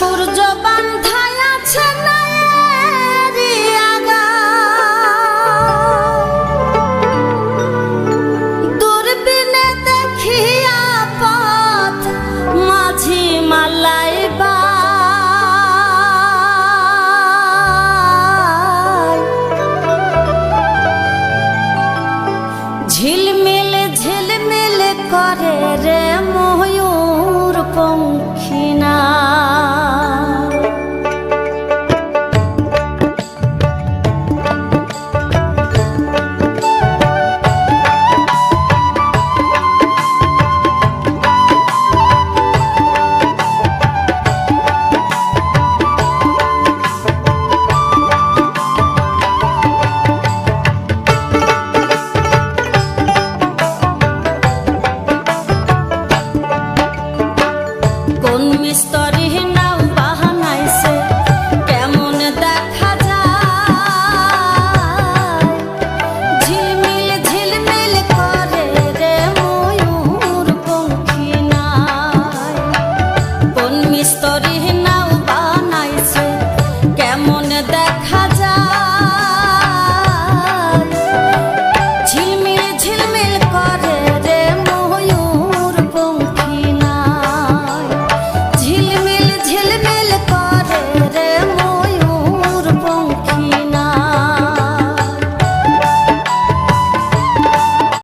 সূর্য বান্ধায় আছে দূরবীনে দেখিয়া পথ মাঝি মালাই বা ঝিলমিল ঝিলমিল করে রে ময়ূর পঙ্ক। জন্মে স্তরে